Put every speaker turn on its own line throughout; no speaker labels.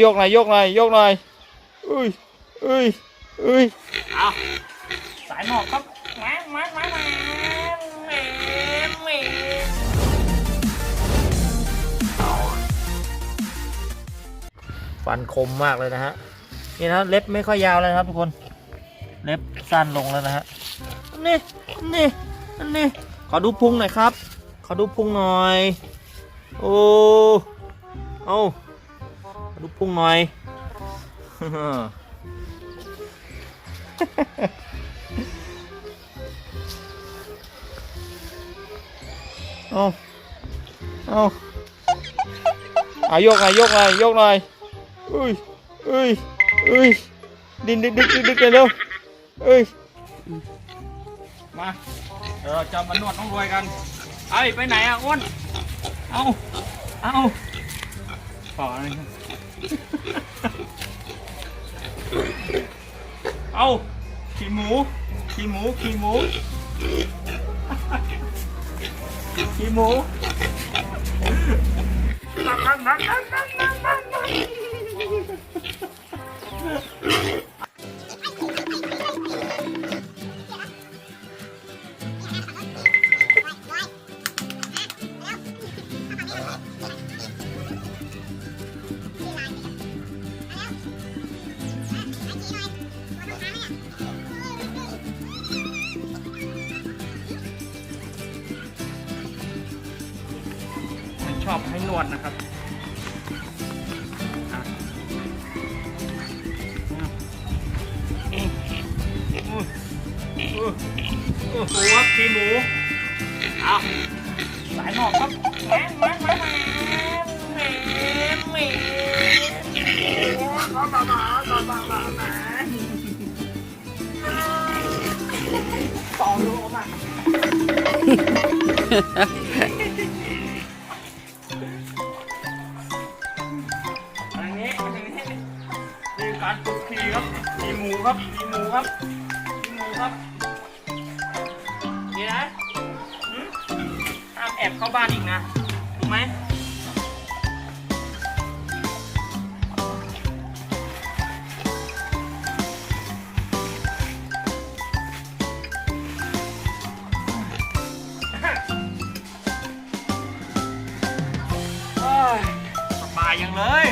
ยกหน่อยยกหน่อยยกหน่อยอุ้ยอุ้ยอุ้ย
เอาสายหมอกครับมามามามาแหมแหม
ฟันคมมากเลยนะฮะ นี่นะเล็บไม่ค่อยยาวแล้วนะครับทุกคน เล็บสั้นลงแล้วนะฮะ นี่ นี่ นี่ ขอดูพุงหน่อยครับ ขอดูพุงหน่อย โอ้ เอา ขอดูพุงหน่อย เอาเอาอายกหน่อยยกหน่อยยกหน่อยอุ้ยอุ้ยอุ้ยดินดึกดึกดึกดึกเลยเร็วเอ้ย
มาเดี๋ยวเราจะมานวดน้องรวยกันเอ้ไปไหนอะอ้วนเอาเอา อนะครับเอาขี่หมูขี่หมูขี่หมูขี่หมูนั่งนั่งนั่งนั่งนั่งนั่ง ชอบให้นวดนะครับอะอืมอืมอืมอืมหมูครับทีหมูเอาสายหมอกครับแหมแหมแหมแหมแหมแหมต่อรูมาอันนี้อันนี้ นี่การฝึกขีครับขี่หมูครับขี่หมูครับขี่หมูครับ นี่นะห้ามแอบเข้าบ้านอีกนะ ถูกไหมสบายยังเลย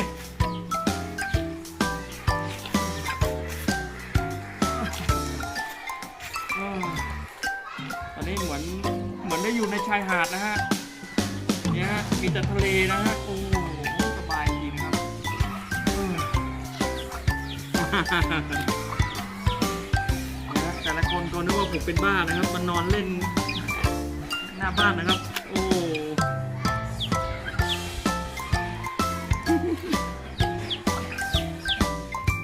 ได้อยู่ในชายหาดนะฮะเนี่ยฮะมีแต่ทะเลนะฮะโอ้โหสบายจริงครับอืมนะฮะแต่ละคนก็นึกว่าผมเป็นบ้านะครับ มันนอนเล่นหน้าบ้านนะครับ โอ้โห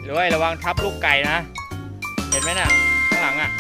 ด้วยระวังทับลูกไก่นะ เห็นไหมน่ะ ข้างหลังอะ